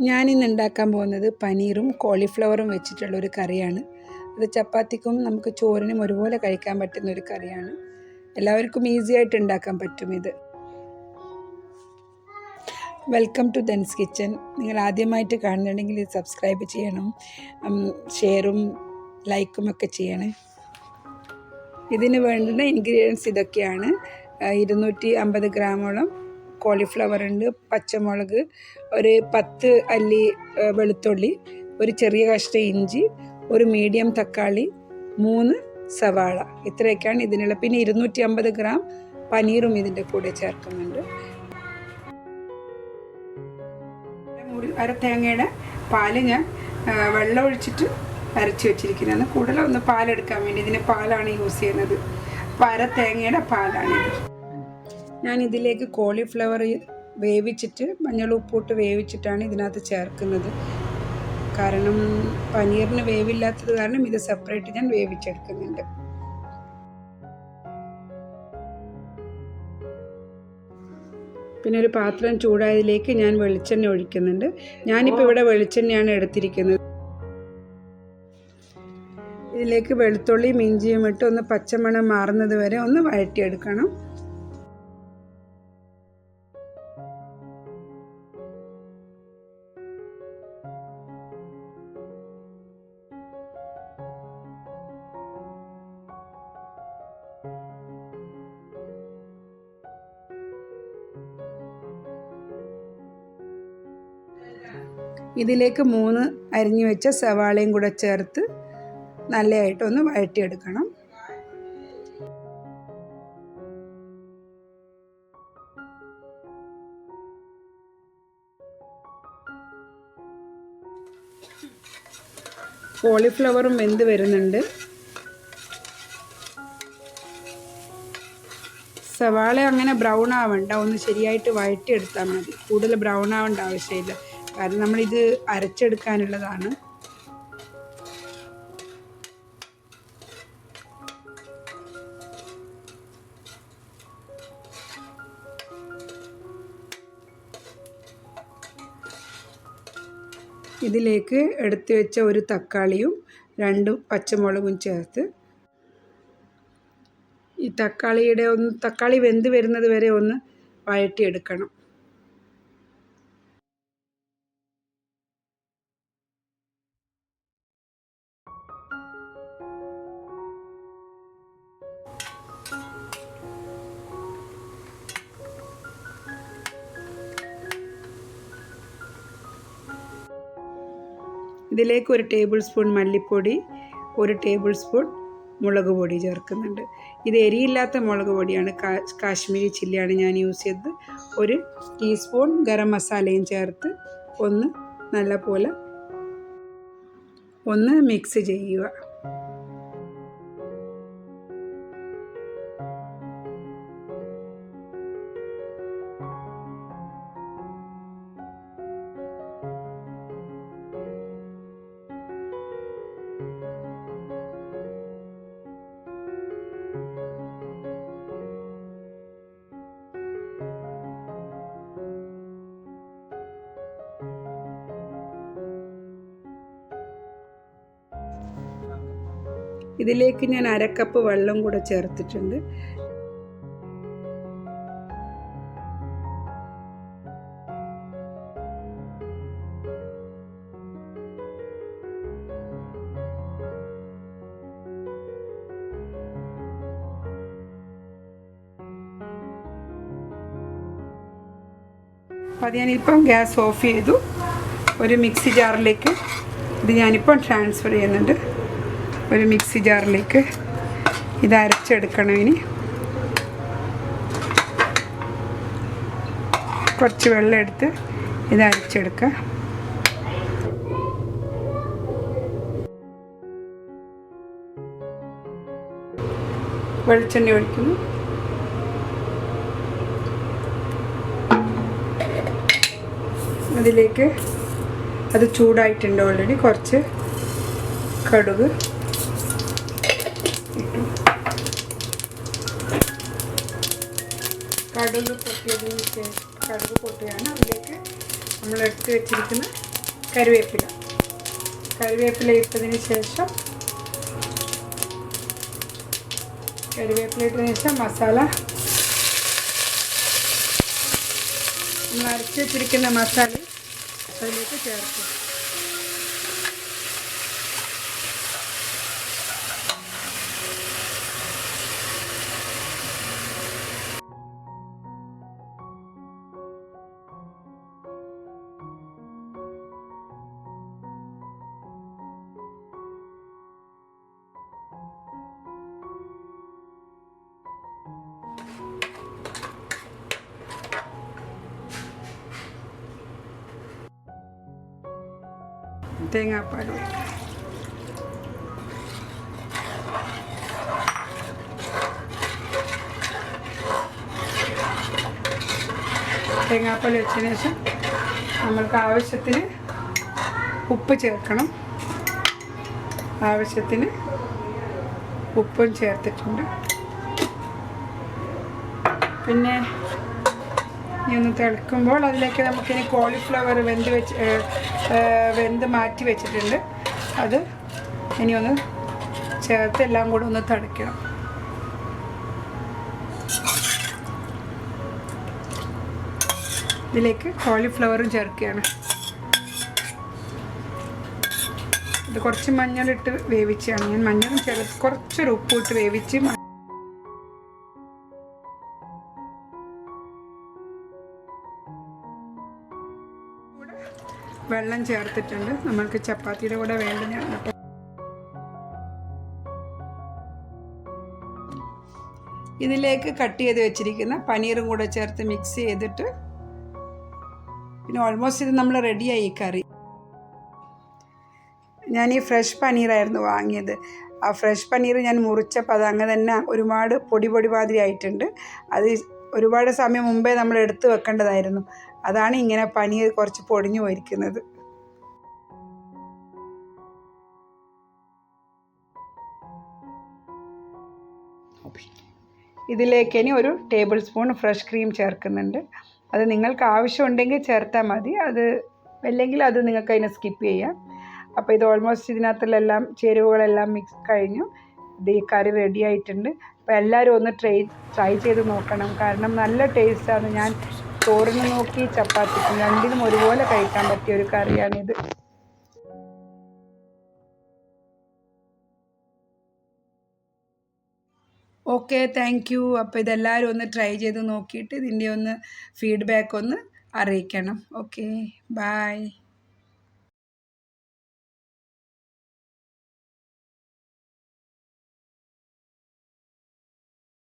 ഞാനിന്ന് ഉണ്ടാക്കാൻ പോകുന്നത് പനീറും കോളിഫ്ലവറും വെച്ചിട്ടുള്ള ഒരു കറിയാണ്. അത് ചപ്പാത്തിക്കും നമുക്ക് ചോറിനും ഒരുപോലെ കഴിക്കാൻ പറ്റുന്ന ഒരു കറിയാണ്. എല്ലാവർക്കും ഈസി ആയിട്ട് ഉണ്ടാക്കാൻ പറ്റും ഇത്. വെൽക്കം ടു ദൻസ് കിച്ചൻ നിങ്ങൾ ആദ്യമായിട്ട് കാണുന്നുണ്ടെങ്കിൽ സബ്സ്ക്രൈബ് ചെയ്യണം. ഷെയറും ലൈക്കും ഒക്കെ ചെയ്യണേ. ഇതിന് വേണ്ടുന്ന ഇൻഗ്രീഡിയൻസ് ഇതൊക്കെയാണ്. ഇരുന്നൂറ്റി അമ്പത് ഗ്രാമോളം കോളിഫ്ലവർ ഉണ്ട് പച്ചമുളക് ഒരു പത്ത് അല്ലി വെളുത്തുള്ളി ഒരു ചെറിയ കഷ്ട ഇഞ്ചി ഒരു മീഡിയം തക്കാളി മൂന്ന് സവാള. ഇത്രയൊക്കെയാണ് ഇതിനുള്ള. പിന്നെ ഇരുന്നൂറ്റി അമ്പത് ഗ്രാം പനീറും ഇതിന്റെ കൂടെ ചേർക്കുന്നുണ്ട്. അര തേങ്ങയുടെ പാൽ ഞാൻ വെള്ളം ഒഴിച്ചിട്ട് അരച്ച് വെച്ചിരിക്കുന്നതാണ്. കൂടുതലൊന്ന് പാലെടുക്കാൻ വേണ്ടി ഇതിന് പാലാണ് യൂസ് ചെയ്യുന്നത്. അപ്പോൾ അര തേങ്ങയുടെ പാലാണിത് ഞാൻ ഇതിലേക്ക് കോളിഫ്ലവർ വേവിച്ചിട്ട് മഞ്ഞൾ ഉപ്പിട്ട് വേവിച്ചിട്ടാണ് ഇതിനകത്ത് ചേർക്കുന്നത്. കാരണം പനീറിന് വേവില്ലാത്തത് കാരണം ഇത് സെപ്പറേറ്റ് ഞാൻ വേവിച്ചെടുക്കുന്നുണ്ട്. പിന്നെ ഒരു പാത്രം ചൂടായതിലേക്ക് ഞാൻ വെളിച്ചെണ്ണ ഒഴിക്കുന്നുണ്ട്. ഞാനിപ്പോൾ ഇവിടെ വെളിച്ചെണ്ണയാണ് എടുത്തിരിക്കുന്നത്. ഇതിലേക്ക് വെളുത്തുള്ളിയും ഇഞ്ചിയും ഇട്ട് ഒന്ന് പച്ചമണം മാറുന്നത് വരെ ഒന്ന് വഴറ്റിയെടുക്കണം. ഇതിലേക്ക് മൂന്ന് അരിഞ്ഞു വെച്ച സവാളയും കൂടെ ചേർത്ത് നല്ലതായിട്ടൊന്ന് വഴറ്റിയെടുക്കണം. കോളിഫ്ലവറും വെന്ത് വരുന്നുണ്ട്. സവാള അങ്ങനെ ബ്രൗൺ ആവണ്ട ഒന്ന് ശരിയായിട്ട് വഴറ്റിയെടുത്താൽ മതി. കൂടുതൽ ബ്രൗൺ ആവേണ്ട ആവശ്യമില്ല. കാരണം നമ്മളിത് അരച്ചെടുക്കാനുള്ളതാണ്. ഇതിലേക്ക് എടുത്തു വെച്ച ഒരു തക്കാളിയും രണ്ട് പച്ചമുളകും ചേർത്ത് ഈ തക്കാളിയുടെ ഒന്ന് തക്കാളി വെന്ത് വരുന്നത് വരെ ഒന്ന് വഴറ്റിയെടുക്കണം. ഇതിലേക്ക് ഒരു ടേബിൾ സ്പൂൺ മല്ലിപ്പൊടി ഒരു ടേബിൾ സ്പൂൺ മുളക് പൊടി ചേർക്കുന്നുണ്ട്. ഇത് എരിയില്ലാത്ത മുളക് പൊടിയാണ്. കാശ്മീരി ചില്ലിയാണ് ഞാൻ യൂസ് ചെയ്തത്. ഒരു ടീസ്പൂൺ ഗരം മസാലയും ചേർത്ത് ഒന്ന് നല്ല പോലെ ഒന്ന് മിക്സ് ചെയ്യുക. ഇതിലേക്ക് ഞാൻ അരക്കപ്പ് വെള്ളം കൂടെ ചേർത്തിട്ടുണ്ട്. അപ്പോൾ അത് ഞാനിപ്പം ഗ്യാസ് ഓഫ് ചെയ്തു. ഒരു മിക്സി ജാറിലേക്ക് ഇത് ഞാനിപ്പം ട്രാൻസ്ഫർ ചെയ്യുന്നുണ്ട്. ഒരു മിക്സി ജാറിലേക്ക് ഇത് അരച്ചെടുക്കണം ഇനി. കുറച്ച് വെള്ളം എടുത്ത് ഇത് അരച്ചെടുക്കുക വെളിച്ചെണ്ണ ഒഴിക്കുന്നു. അതിലേക്ക് അത് ചൂടായിട്ടുണ്ട് ഓൾറെഡി കുറച്ച് കടുക്. കടുക് പൊട്ടിയതിന് ശേഷം കടുക് പൊട്ടിയാണ്. അതിലേക്ക് നമ്മൾ എടുത്ത് വെച്ചിരിക്കുന്ന കരുവേപ്പില കരുവേപ്പില ഇട്ടതിന് ശേഷം കരുവേപ്പില ഇട്ടതിന് ശേഷം മസാല. നമ്മൾ അരച്ച് വെച്ചിരിക്കുന്ന മസാല അതിലേക്ക് ചേർക്കും. തേങ്ങാപ്പാൽ ഒഴിക്കും തേങ്ങാപ്പാൽ വെച്ചതിന് ശേഷം നമ്മൾക്ക് ആവശ്യത്തിന് ഉപ്പ് ചേർക്കണം ആവശ്യത്തിന് ഉപ്പും ചേർത്തിട്ടുണ്ട് പിന്നെ ഇനി ഒന്ന് തിളക്കുമ്പോൾ അതിലേക്ക് നമുക്കിനി കോളിഫ്ലവർ വെന്ത് വെച്ച് വെന്ത് മാറ്റി വെച്ചിട്ടുണ്ട്. അത് ഇനി ഒന്ന് ചേർത്ത് എല്ലാം കൂടെ ഒന്ന് തിളയ്ക്കണം ഇതിലേക്ക് കോളിഫ്ലവറും ചേർക്കുകയാണ്. ഇത് കുറച്ച് മഞ്ഞളിട്ട് വേവിച്ചാണ് ഞാൻ മഞ്ഞളും ചേർത്ത് കുറച്ചൊരു ഉപ്പിട്ട് വേവിച്ച് വെള്ളം ചേർത്തിട്ടുണ്ട്. നമ്മൾക്ക് ചപ്പാത്തിയുടെ കൂടെ വേണ്ടതാണ് ഇതിലേക്ക് കട്ട് ചെയ്ത് വെച്ചിരിക്കുന്ന പനീറും കൂടെ ചേർത്ത് മിക്സ് ചെയ്തിട്ട് പിന്നെ ഓൾമോസ്റ്റ് ഇത് നമ്മൾ റെഡിയായി ഈ കറി. ഞാൻ ഈ ഫ്രഷ് പനീറായിരുന്നു വാങ്ങിയത്. ആ ഫ്രഷ് പനീർ ഞാൻ മുറിച്ചപ്പോൾ അത് അങ്ങ് തന്നെ ഒരുപാട് പൊടി പൊടി മാതിരി ആയിട്ടുണ്ട്. അത് ഒരുപാട് സമയം മുമ്പേ നമ്മൾ എടുത്ത് വെക്കേണ്ടതായിരുന്നു. അതാണ് ഇങ്ങനെ പനി കുറച്ച് പൊടിഞ്ഞു പോയിരിക്കുന്നത്. ഇതിലേക്ക് ഇനി ഒരു ടേബിൾ സ്പൂൺ ഫ്രഷ് ക്രീം ചേർക്കുന്നുണ്ട്. അത് നിങ്ങൾക്ക് ആവശ്യമുണ്ടെങ്കിൽ ചേർത്താൽ മതി. അത് അല്ലെങ്കിൽ അത് നിങ്ങൾക്ക് അതിനെ സ്കിപ്പ് ചെയ്യാം. അപ്പോൾ ഇത് ഓൾമോസ്റ്റ് ഇതിനകത്തുള്ളെല്ലാം ചേരുവകളെല്ലാം മിക്സ് കഴിഞ്ഞു. ഇത് ഈ കറി റെഡി ആയിട്ടുണ്ട്. അപ്പോൾ എല്ലാവരും ഒന്ന് ട്രൈ ട്രൈ ചെയ്ത് നോക്കണം. കാരണം നല്ല ടേസ്റ്റാണ് ഞാൻ ചോറിന് നോക്കി ചപ്പാത്തിക്കും രണ്ടിനും ഒരുപോലെ കഴിക്കാൻ പറ്റിയ ഒരു കറിയാണിത്. ഓക്കെ താങ്ക് യു അപ്പോൾ ഇതെല്ലാവരും ഒന്ന് ട്രൈ ചെയ്ത് നോക്കിയിട്ട് ഇതിന്റെ ഒന്ന് ഫീഡ്ബാക്ക് ഒന്ന് അറിയിക്കണം. Okay bye